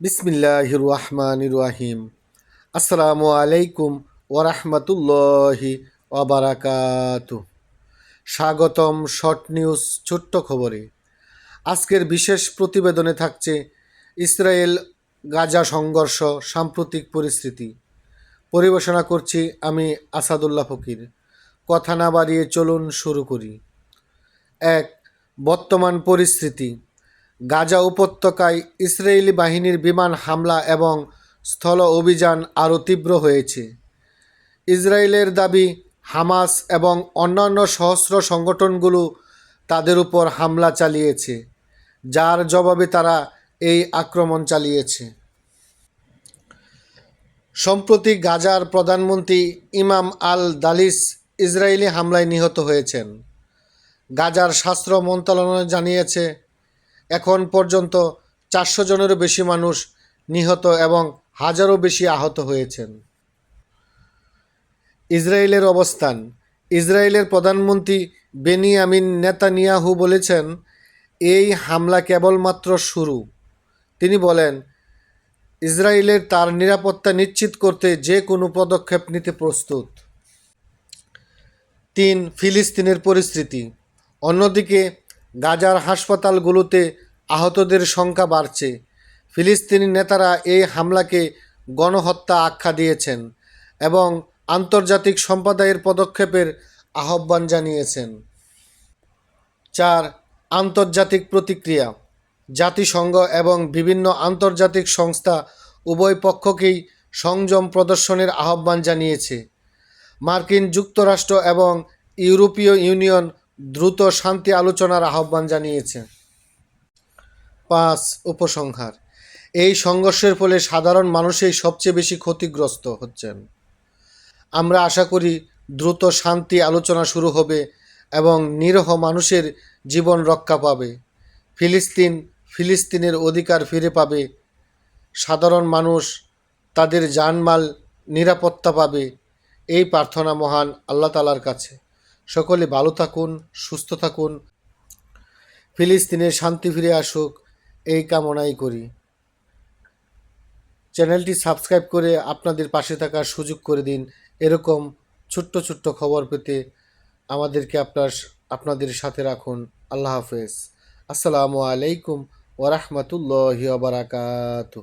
বিসমিল্লাহ রহমান রাহিম আসসালামু আলাইকুম ওরহমতুল্লাহি ওবরাকাতু স্বাগতম শর্ট নিউজ, ছোট্ট খবরে। আজকের বিশেষ প্রতিবেদনে থাকছে ইসরায়েল গাজা সংঘর্ষ, সাম্প্রতিক পরিস্থিতি। পরিবেশনা করছি আমি আসাদুল্লাহ ফকির। কথা না বাড়িয়ে চলুন শুরু করি। এক, বর্তমান পরিস্থিতি। গাজা উপত্যকায় ইসরায়েলি বাহিনীর বিমান হামলা এবং স্থল অভিযান আরও তীব্র হয়েছে। ইসরায়েলের দাবি, হামাস এবং অন্যান্য সহস্র সংগঠনগুলো তাদের উপর হামলা চালিয়েছে, যার জবাবে তারা এই আক্রমণ চালিয়েছে। সম্প্রতি গাজার প্রধানমন্ত্রী ইমাম আল দালিস ইসরায়েলি হামলায় নিহত হয়েছেন। গাজার স্বাস্থ্য মন্ত্রণালয় জানিয়েছে এখন পর্যন্ত চারশো জনেরও বেশি মানুষ নিহত এবং হাজারও বেশি আহত হয়েছেন। ইসরায়েলের অবস্থান। ইসরায়েলের প্রধানমন্ত্রী বেনিয়ামিন নেতানিয়াহু বলেছেন, এই হামলা কেবলমাত্র শুরু। তিনি বলেন, ইসরায়েলের তার নিরাপত্তা নিশ্চিত করতে যে কোনো পদক্ষেপ নিতে প্রস্তুত। তিন, ফিলিস্তিনের পরিস্থিতি। অন্যদিকে গাজার হাসপাতালগুলোতে আহতদের সংখ্যা বাড়ছে। ফিলিস্তিনি নেতারা এই হামলাকে গণহত্যা আখ্যা দিয়েছেন এবং আন্তর্জাতিক সম্প্রদায়ের পদক্ষেপের আহ্বান জানিয়েছেন। চার, আন্তর্জাতিক প্রতিক্রিয়া। জাতিসংঘ এবং বিভিন্ন আন্তর্জাতিক সংস্থা উভয় পক্ষকেই সংযম প্রদর্শনের আহ্বান জানিয়েছে। মার্কিন যুক্তরাষ্ট্র এবং ইউরোপীয় ইউনিয়ন দ্রুত শান্তি আলোচনার আহ্বান জানিয়েছে পাঁচ উপসংহার। এই সংঘর্ষের ফলে সাধারণ মানুষই সবচেয়ে বেশি ক্ষতিগ্রস্ত হচ্ছেন। আমরা আশা করি দ্রুত শান্তি আলোচনা শুরু হবে এবং নিরহ মানুষের জীবন রক্ষা পাবে। ফিলিস্তিন ফিলিস্তিনের অধিকার ফিরে পাবে। সাধারণ মানুষ তাদের জানমাল নিরাপত্তা পাবে। এই প্রার্থনা মহান আল্লাহ তালার কাছে। সকলে ভালো থাকুন, সুস্থ থাকুন। ফিলিস্তিনের শান্তি ফিরে আসুক, এই কামনাই করি। চ্যানেলটি সাবস্ক্রাইব করে আপনাদের পাশে থাকার সুযোগ করে দিন। এরকম ছোট্ট ছোট্ট খবর পেতে আমাদেরকে আপনার, আপনাদের সাথে রাখুন। আল্লাহ হাফেজ। আসসালামু আলাইকুম ওরহমতুল্লাহ বারাকাতু।